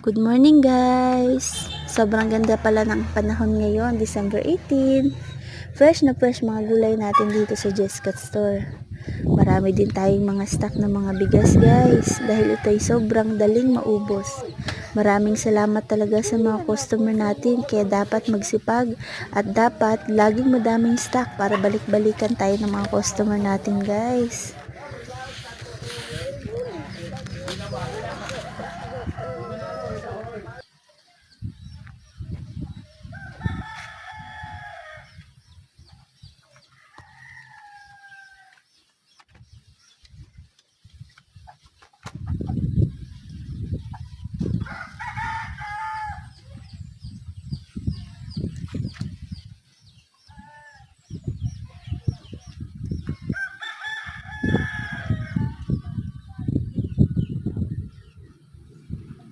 Good morning guys! Sobrang ganda pala ng panahon ngayon, December 18. Fresh na fresh mga gulay natin dito sa Jescat Store. Marami din tayong mga stock ng mga bigas guys dahil ito ay sobrang daling maubos. Maraming salamat talaga sa mga customer natin kaya dapat magsipag at dapat laging madaming stock para balik-balikan tayo ng mga customer natin guys.